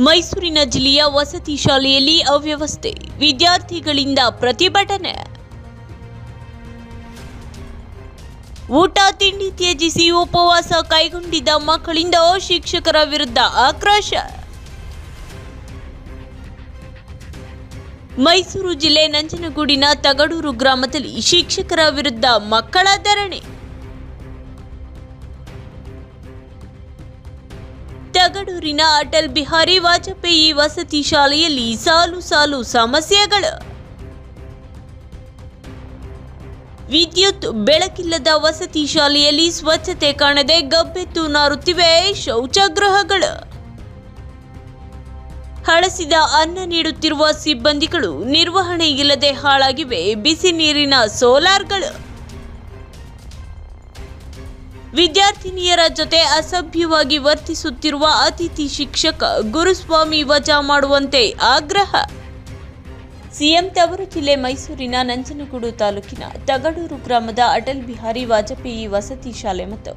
ಮೈಸೂರಿನ ಜಿಲ್ಲೆಯ ವಸತಿ ಶಾಲೆಯಲ್ಲಿ ಅವ್ಯವಸ್ಥೆ. ವಿದ್ಯಾರ್ಥಿಗಳಿಂದ ಪ್ರತಿಭಟನೆ. ಊಟ, ತಿಂಡಿ ತ್ಯಜಿಸಿ ಉಪವಾಸ ಕೈಗೊಂಡಿದ್ದ ಮಕ್ಕಳಿಂದ ಶಿಕ್ಷಕರ ವಿರುದ್ಧ ಆಕ್ರೋಶ. ಮೈಸೂರು ಜಿಲ್ಲೆ ನಂಜನಗೂಡಿನ ತಗಡೂರು ಗ್ರಾಮದಲ್ಲಿ ಶಿಕ್ಷಕರ ವಿರುದ್ಧ ಮಕ್ಕಳ ಧರಣಿ. ತಗಡೂರಿನ ಅಟಲ್ ಬಿಹಾರಿ ವಾಜಪೇಯಿ ವಸತಿ ಶಾಲೆಯಲ್ಲಿ ಸಾಲು ಸಾಲು ಸಮಸ್ಯೆಗಳು. ವಿದ್ಯುತ್ ಬೆಳಕಿಲ್ಲದ ವಸತಿ ಶಾಲೆಯಲ್ಲಿ ಸ್ವಚ್ಛತೆ ಕಾಣದೆ ಗಬ್ಬೆತ್ತು ನಾರುತ್ತಿವೆ ಶೌಚಗೃಹಗಳು. ಹಳಸಿದ ಅನ್ನ ನೀಡುತ್ತಿರುವ ಸಿಬ್ಬಂದಿಗಳು ನಿರ್ವಹಣೆ ಇಲ್ಲದೆ ಹಾಳಾಗಿವೆ, ಬಿಸಿ ನೀರಿನ ಸೋಲಾರ್ಗಳು. ವಿದ್ಯಾರ್ಥಿನಿಯರ ಜೊತೆ ಅಸಭ್ಯವಾಗಿ ವರ್ತಿಸುತ್ತಿರುವ ಅತಿಥಿ ಶಿಕ್ಷಕ ಗುರುಸ್ವಾಮಿ ವಜಾ ಮಾಡುವಂತೆ ಆಗ್ರಹ. ಸಿಎಂ ತವರು ಜಿಲ್ಲೆ ಮೈಸೂರಿನ ನಂಜನಗೂಡು ತಾಲೂಕಿನ ತಗಡೂರು ಗ್ರಾಮದ ಅಟಲ್ ಬಿಹಾರಿ ವಾಜಪೇಯಿ ವಸತಿ ಶಾಲೆ ಮತ್ತು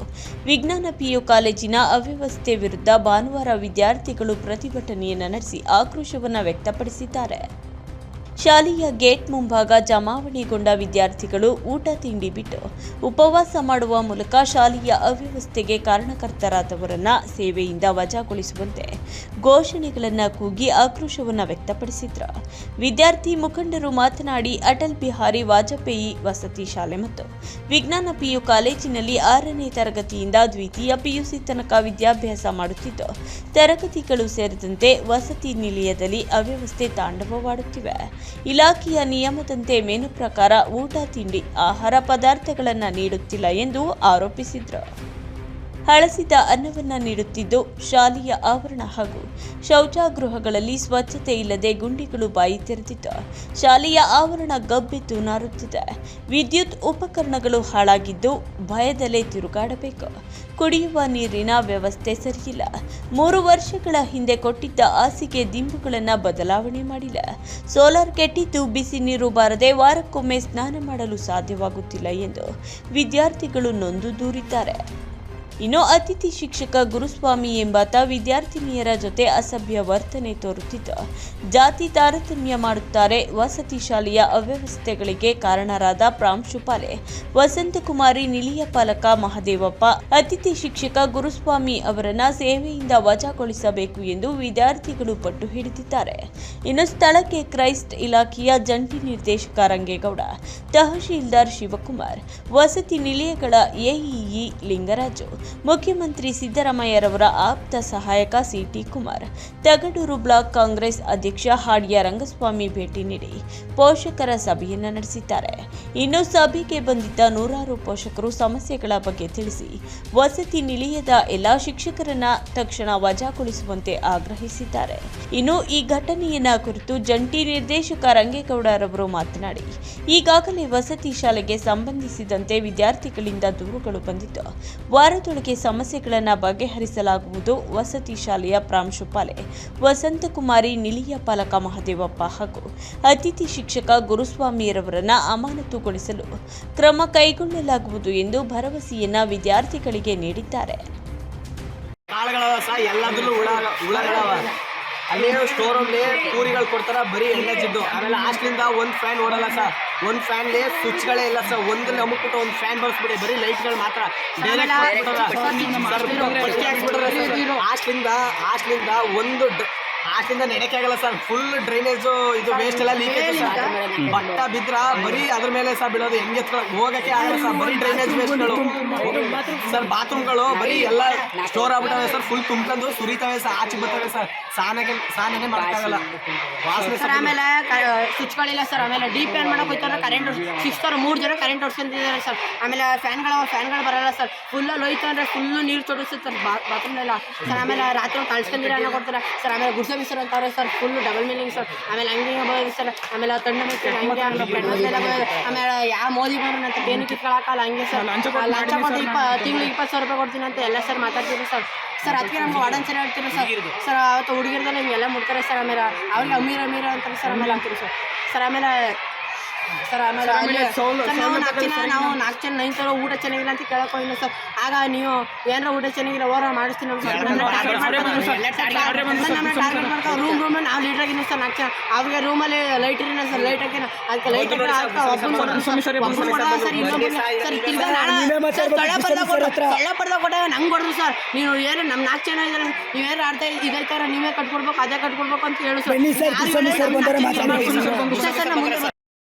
ವಿಜ್ಞಾನ ಪಿಯು ಕಾಲೇಜಿನ ಅವ್ಯವಸ್ಥೆ ವಿರುದ್ಧ ಭಾನುವಾರ ವಿದ್ಯಾರ್ಥಿಗಳು ಪ್ರತಿಭಟನೆಯನ್ನು ನಡೆಸಿ ಆಕ್ರೋಶವನ್ನು ವ್ಯಕ್ತಪಡಿಸಿದ್ದಾರೆ. ಶಾಲೆಯ ಗೇಟ್ ಮುಂಭಾಗ ಜಮಾವಣೆಗೊಂಡ ವಿದ್ಯಾರ್ಥಿಗಳು ಊಟ ತಿಂಡಿ ಬಿಟ್ಟು ಉಪವಾಸ ಮಾಡುವ ಮೂಲಕ ಶಾಲೆಯ ಅವ್ಯವಸ್ಥೆಗೆ ಕಾರಣಕರ್ತರಾದವರನ್ನ ಸೇವೆಯಿಂದ ವಜಾಗೊಳಿಸುವಂತೆ ಘೋಷಣೆಗಳನ್ನು ಕೂಗಿ ಆಕ್ರೋಶವನ್ನು ವ್ಯಕ್ತಪಡಿಸಿದ್ರು. ವಿದ್ಯಾರ್ಥಿ ಮುಖಂಡರು ಮಾತನಾಡಿ, ಅಟಲ್ ಬಿಹಾರಿ ವಾಜಪೇಯಿ ವಸತಿ ಶಾಲೆ ಮತ್ತು ವಿಜ್ಞಾನ ಪಿಯು ಕಾಲೇಜಿನಲ್ಲಿ ಆರನೇ ತರಗತಿಯಿಂದ ದ್ವಿತೀಯ ಪಿಯುಸಿ ತನಕ ವಿದ್ಯಾಭ್ಯಾಸ ಮಾಡುತ್ತಿದ್ದು, ತರಗತಿಗಳು ಸೇರಿದಂತೆ ವಸತಿ ನಿಲಯದಲ್ಲಿ ಅವ್ಯವಸ್ಥೆ ತಾಂಡವವಾಡುತ್ತಿವೆ. ಇಲಾಖೆಯ ನಿಯಮದಂತೆ ಮೆನು ಪ್ರಕಾರ ಊಟ, ತಿಂಡಿ, ಆಹಾರ ಪದಾರ್ಥಗಳನ್ನು ನೀಡುತ್ತಿಲ್ಲ ಎಂದು ಆರೋಪಿಸಿದ್ರು. ಹಳಸಿದ ಅನ್ನವನ್ನ ನೀಡುತ್ತಿದ್ದು ಶಾಲೆಯ ಆವರಣ ಹಾಗೂ ಶೌಚಾಗೃಹಗಳಲ್ಲಿ ಸ್ವಚ್ಛತೆ ಇಲ್ಲದೆ ಗುಂಡಿಗಳು ಬಾಯಿ ತೆರೆದಿದ್ದ, ಶಾಲೆಯ ಆವರಣ ಗಬ್ಬೆದ್ದು ನಾರುತ್ತಿದೆ. ವಿದ್ಯುತ್ ಉಪಕರಣಗಳು ಹಾಳಾಗಿದ್ದು ಭಯದಲ್ಲೇ ತಿರುಗಾಡಬೇಕು. ಕುಡಿಯುವ ನೀರಿನ ವ್ಯವಸ್ಥೆ ಸರಿಯಿಲ್ಲ. ಮೂರು ವರ್ಷಗಳ ಹಿಂದೆ ಕೊಟ್ಟಿದ್ದ ಹಾಸಿಗೆ ದಿಂಬುಗಳನ್ನು ಬದಲಾವಣೆ ಮಾಡಿಲ್ಲ. ಸೋಲಾರ್ ಕೆಟ್ಟಿದ್ದು ಬಿಸಿ ನೀರು ಬಾರದೆ ವಾರಕ್ಕೊಮ್ಮೆ ಸ್ನಾನ ಮಾಡಲು ಸಾಧ್ಯವಾಗುತ್ತಿಲ್ಲ ಎಂದು ವಿದ್ಯಾರ್ಥಿಗಳು ನೊಂದು ದೂರಿದ್ದಾರೆ. ಇನ್ನು ಅತಿಥಿ ಶಿಕ್ಷಕ ಗುರುಸ್ವಾಮಿ ಎಂಬಾತ ವಿದ್ಯಾರ್ಥಿನಿಯರ ಜೊತೆ ಅಸಭ್ಯ ವರ್ತನೆ ತೋರುತ್ತಿದ್ದ. ಜಾತಿ ತಾರತಮ್ಯ ಮಾಡುತ್ತಾರೆ. ವಸತಿ ಶಾಲೆಯ ಅವ್ಯವಸ್ಥೆಗಳಿಗೆ ಕಾರಣರಾದ ಪ್ರಾಂಶುಪಾಲೆ ವಸಂತಕುಮಾರಿ, ನಿಲಿಯ ಪಾಲಕ ಮಹದೇವಪ್ಪ, ಅತಿಥಿ ಶಿಕ್ಷಕ ಗುರುಸ್ವಾಮಿ ಅವರನ್ನ ಸೇವೆಯಿಂದ ವಜಾಗೊಳಿಸಬೇಕು ಎಂದು ವಿದ್ಯಾರ್ಥಿಗಳು ಪಟ್ಟು ಹಿಡಿದಿದ್ದಾರೆ. ಇನ್ನು ಸ್ಥಳಕ್ಕೆ ಕ್ರೈಸ್ಟ್ ಇಲಾಖೆಯ ಜಂಟಿ ನಿರ್ದೇಶಕ ರಂಗೇಗೌಡ, ತಹಶೀಲ್ದಾರ್ ಶಿವಕುಮಾರ್, ವಸತಿ ನಿಲಯಗಳ ಎಇಇ ಲಿಂಗರಾಜು ಮುಖ್ಯಮಂತ್ರಿ ಸಿದ್ದರಾಮಯ್ಯರವರ ಆಪ್ತ ಸಹಾಯಕ ಸಿಟಿ ಕುಮಾರ್. ತಗಡೂರು ಬ್ಲಾಕ್ ಕಾಂಗ್ರೆಸ್ ಅಧ್ಯಕ್ಷ ಹಾಡಿಯ ರಂಗಸ್ವಾಮಿ ಭೇಟಿ ನೀಡಿ ಪೋಷಕರ ಸಭೆಯನ್ನು ನಡೆಸಿದ್ದಾರೆ. ಇನ್ನು ಸಭೆಗೆ ಬಂದಿದ್ದ ನೂರಾರು ಪೋಷಕರು ಸಮಸ್ಯೆಗಳ ಬಗ್ಗೆ ತಿಳಿಸಿ, ವಸತಿ ನಿಲಯದ ಎಲ್ಲಾ ಶಿಕ್ಷಕರನ್ನ ತಕ್ಷಣ ವಜಾಗೊಳಿಸುವಂತೆ ಆಗ್ರಹಿಸಿದ್ದಾರೆ. ಇನ್ನು ಈ ಘಟನೆಯನ್ನ ಕುರಿತು ಜಂಟಿ ನಿರ್ದೇಶಕ ರಂಗೇಗೌಡರವರು ಮಾತನಾಡಿ, ಈಗಾಗಲೇ ವಸತಿ ಶಾಲೆಗೆ ಸಂಬಂಧಿಸಿದಂತೆ ವಿದ್ಯಾರ್ಥಿಗಳಿಂದ ದೂರುಗಳು ಬಂದಿದ್ದು ವಾರದೊಳಗೆ ಸಮಸ್ಯೆಗಳನ್ನು ಬಗೆಹರಿಸಲಾಗುವುದು. ವಸತಿ ಶಾಲೆಯ ಪ್ರಾಂಶುಪಾಲೆ ವಸಂತಕುಮಾರಿ, ನಿಲಿಯ ಪಾಲಕ ಮಹದೇವಪ್ಪ ಹಾಗೂ ಅತಿಥಿ ಶಿಕ್ಷಕ ಗುರುಸ್ವಾಮಿಯರವರನ್ನ ಅಮಾನತುಗೊಳಿಸಲು ಕ್ರಮ ಕೈಗೊಳ್ಳಲಾಗುವುದು ಎಂದು ಭರವಸೆಯನ್ನ ವಿದ್ಯಾರ್ಥಿಗಳಿಗೆ ನೀಡಿದ್ದಾರೆ. ಅಲ್ಲಿ ಸ್ಟೋರ್ ರೂಮ್ಲಿ ಪೂರಿಗಳು ಕೊಡ್ತಾರ, ಬರೀ ಎಣ್ಣೆ ಜಿಡ್ಡು. ಆಮೇಲೆ ಹಾಸ್ಟ್ಲಿಂದ ಒಂದು ಫ್ಯಾನ್ ಓಡಲ್ಲ ಸರ್ ಒಂದು ಸ್ವಿಚ್ ಸ್ವಿಚ್ಗಳೇ ಇಲ್ಲ ಸರ್ ಒಂದು ನಮಗ್ಬಿಟ್ಟು ಒಂದು ಫ್ಯಾನ್ ಬಳಸ್ಬಿಡಿ ಬರೀ ಲೈಟ್ಗಳು ಮಾತ್ರ. ಹಾಸ್ಟ್ಲಿಂದ ಹಾಸ್ಟ್ಲಿಂದ ಒಂದು ಡ- ನೆನಕೆ ಆಗಲ್ಲ ಸರ್. ಫುಲ್ ಡ್ರೈನೇಜ್ ಇದು ವೇಸ್ಟ್ ಎಲ್ಲ ಲೀಕ್ ಐತೆ ಸರ್. ಬಟ್ಟ ಬಿದ್ರ ಬರೀ ಅದ್ರ ಮೇಲೆ ಸರ್ ಬೀಳೋದು. ಹೆಂಗೆ ಹೋಗಕ್ಕೆ ಆಗಲ್ಲ ಸರ್. ಬರೀ ಡ್ರೈನೇಜ್ ವೇಸ್ಟ್ಗಳು ಸರ್ ಬಾತ್ರೂಮ್ಗಳು ಬರೀ ಎಲ್ಲ ಸ್ಟೋರ್ ಆಗ್ಬಿಟ್ಟವೆ ಸರ್. ಫುಲ್ ತುಂಬ್ಕೊಂಡು ಸುರಿತವೆ ಸರ್. ಆಚೆ ಬರ್ತವೆ ಸರ್. ಸಾನೆಗೆ ಸ್ನಾನನೇ ಮಾಡೋಕ್ಕಾಗಲ್ಲ ವಾಸನೆ ಸರ್ ಸರ್ ಆಮೇಲೆ ಸ್ವಿಚ್ಗಳಿಲ್ಲ ಸರ್. ಆಮೇಲೆ ಡೀಪ್ ಏನ್ ಮಾಡಕ್ ಹೋಯ್ತಾರೆ. ಕರೆಂಟ್ ಸಿಕ್ಸ್ತಾರೆ ಮೂರು ಜನ ಕರೆಂಟ್ ಹೊಡ್ಸ್ಕೊಂತಿದ್ದಾರೆ ಸರ್. ಆಮೇಲೆ ಫ್ಯಾನ್ಗಳು ಫ್ಯಾನ್ಗಳು ಬರಲ್ಲ ಸರ್. ಫುಲ್ ಹೋಯ್ತು ಅಂದ್ರೆ ಫುಲ್ ನೀರು ತೊಡಗಿಸುತ್ತೆ ಸರ್. ಬಾತ್ರೂಮ್ನೆಲ್ಲ ಸರ್ ಆಮೇಲೆ ರಾತ್ರಿ ಕಳ್ಸ್ಕೊಂಡಿರ ಕೊಡ್ತಾರೆ. ಸರ್ ಆಮೇಲೆ ಗುಡ್ಸೋ ಸರ್ ಅಂತಾರೆ sir full double meaning sir ಆಮೇಲೆ ಹಂಗೆ ಬೋದು ಸರ್ ಆಮೇಲೆ ತಂಡ ಮತ್ತೆ ಹಂಗೆ ಆಮೇಲೆ ಯಾವ ಮೋದಿ ಬಂದ್ರೆ ಅಂತ ಏನು ಕಿತ್ಕೊಳಕಲ್ಲ ಹಂಗೆ ಸರ್. ಲಂಚ ಕೊಟ್ಟು ಇಪ್ಪ ತಿಂಗಳು ಇಪ್ಪತ್ತು ಸಾವಿರ ರೂಪಾಯಿ ಕೊಡ್ತೀನಿ ಅಂತ ಎಲ್ಲ ಸರ್ ಮಾತಾಡ್ತೀರಿ ಸರ್. ಸರ್ ಅದಕ್ಕೆ ನಮ್ಗೆ ವಾರ್ಡನ್ ಸರ್ ಹೇಳ್ತೀರಿ ಸರ್? ಸರ್ ಅವತ್ತು ಹುಡುಗಿರ್ದಲ್ಲ ಹಿಂಗೆಲ್ಲ ಮುಡ್ತಾರೆ ಸರ್ ಆಮೇಲೆ ಅವ್ರಿಗೆ ಅಮೀರ್ ಅಮೀರ್ ಅಂತಾರೆ ಸರ್ ಆಮೇಲೆ ಅಂತೀರಿ ಸರ್. ಸರ್ ಆಮೇಲೆ ಸರ್ ಆಮೇಲೆ ನಾವು ನಾಲ್ಕು ಜನ ನಾವು ನಾಲ್ಕು ಜನ ನೈನ್ ಸಾವಿರ ಊಟ ಚೆನ್ನಾಗಿಲ್ಲ ಅಂತ ಕೇಳಕ್ ಹೋಗಿಲ್ಲ ಸರ್. ಆಗ ನೀವು ಏನಾರ ಊಟ ಚೆನ್ನಾಗಿಲ್ಲ ಓರ ಮಾಡಿಸ್ತೀನಿ ರೂಮ್ ರೂಮ್ ನಾವು ಲೀಟರ್ ಆಗಿನ ಸರ್ ನಾಲ್ಕು ಜನ. ಅವ್ರಿಗೆ ರೂಮಲ್ಲಿ ಲೈಟ್ ಇರಲಿಲ್ಲ ಸರ್ ಲೈಟ್ ಹಾಕಿನ ಅದಕ್ಕೆ ಲೈಟ್ ಸರ್ ಪರ್ದ ಕೊಟ್ಟಾಗ ನಂಗೆ ಕೊಡ್ರು ಸರ್. ನೀವು ಏನು ನಮ್ಮ ನಾಲ್ಕು ಜನ ಇದ್ದಾರೆ ನೀವೇನು ಆಡ್ತಾ ಇದೈತಾರ ನೀವೇ ಕಟ್ಕೊಡ್ಬೇಕು ಅದೇ ಕಟ್ಕೊಡ್ಬೇಕು ಅಂತ ಹೇಳು ಸರ್.